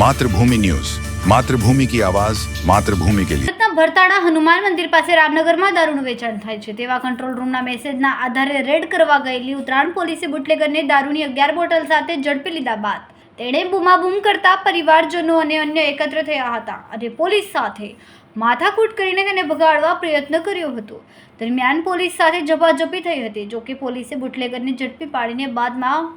Mathrubhumi news. Mathrubhumi કી આવાજ, માતૃભૂમિ કે લિયે ભરતાણા હનુમાન મંદિર પાસે રામનગરમાં દારૂનું વેચાણ થાય છે. તેવા કંટ્રોલ રૂમના મેસેજના આધારે રેડ કરવા ગયેલી ઉત્તરાયણ પોલીસે બુટલેગરને દારૂની અગિયાર બોટલ સાથે ઝડપી લીધા બાદ. તેણે બૂમાબૂમ કરતા પરિવારજનો અને અન્ય એકત્ર થયા હતા અને પોલીસ સાથે માથાકૂટ કરીને તેને ભગાડવા પ્રયત્ન કર્યો હતો. દરમિયાન પોલીસ સાથે ઝપાઝપી થઈ હતી, જોકે પોલીસે બુટલેગરને ઝડપી પાડીને બાદમાં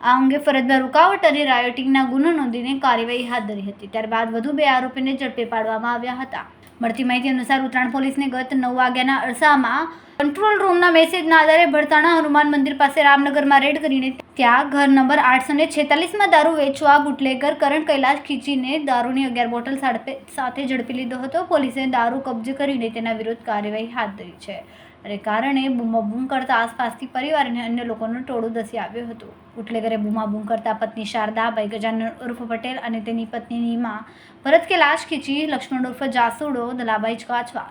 આ અંગે ફરજમાં રૂકાવટ અને રાયોટિંગના ગુનો નોંધીને કાર્યવાહી હાથ ધરી હતી. ત્યારબાદ વધુ બે આરોપીને ઝડપી પાડવામાં આવ્યા હતા. મળતી માહિતી અનુસાર ઉત્તરાયણ પોલીસને ગત નવ વાગ્યાના અરસામાં કંટ્રોલ રૂમના મેસેજના આધારે ભરતાણા હનુમાન મંદિર પાસે રામનગરમાં રેડ કરીને ત્યાં ઘર નંબર આઠસો ને છેતાલીસમાં દારૂ વેચવા બુટલેગર કરણ કૈલાસ ખીચીને દારૂની અગિયાર બોટલ સાથે ઝડપી લીધો હતો. પોલીસે દારૂ કબજે કરીને તેના વિરુદ્ધ કાર્યવાહી હાથ ધરી છે. અને કારણે બૂમાબૂમ કરતા આસપાસથી પરિવાર અને અન્ય લોકોનું ટોળું ધસી આવ્યું હતું. બુટલેગરે બૂમાબૂમ કરતા પત્ની શારદાભાઈ ગજાનન ઉર્ફ પટેલ અને તેની પત્ની નીમા ભરત કે લાશ ખીચી, લક્ષ્મણ ઉર્ફ જાસુડો દલાભાઈ કાચવા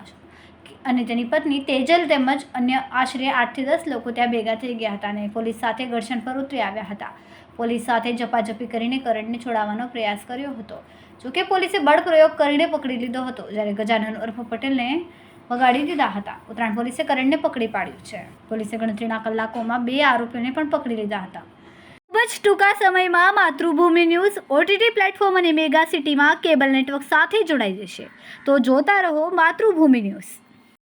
અને તેની પત્ની તેજલ તેમજ અન્ય આશરે આઠથી દસ લોકો ત્યાં ભેગા થઈ ગયા હતા અને પોલીસ સાથે ઘર્ષણ પર ઉતરી આવ્યા હતા. પોલીસ સાથે ઝપાઝપી કરીને કરણને છોડાવવાનો પ્રયાસ કર્યો હતો. જોકે પોલીસે બળ પ્રયોગ કરીને પકડી લીધો હતો, જ્યારે ગજાનન ઉર્ફ પટેલને વગાડી દીધા હતા. ઉત્તરાયણ પોલીસે કરણને પકડી પાડ્યું છે. પોલીસે ગણતરીના કલાકોમાં બે આરોપીઓને પણ પકડી લીધા હતા. ખૂબ જ ટૂંકા સમયમાં માતૃભૂમિ ન્યૂઝ ઓટીટી પ્લેટફોર્મ અને મેગા સિટીમાં કેબલ નેટવર્ક સાથે જોડાઈ જશે. તો જોતા રહો માતૃભૂમિ ન્યૂઝ.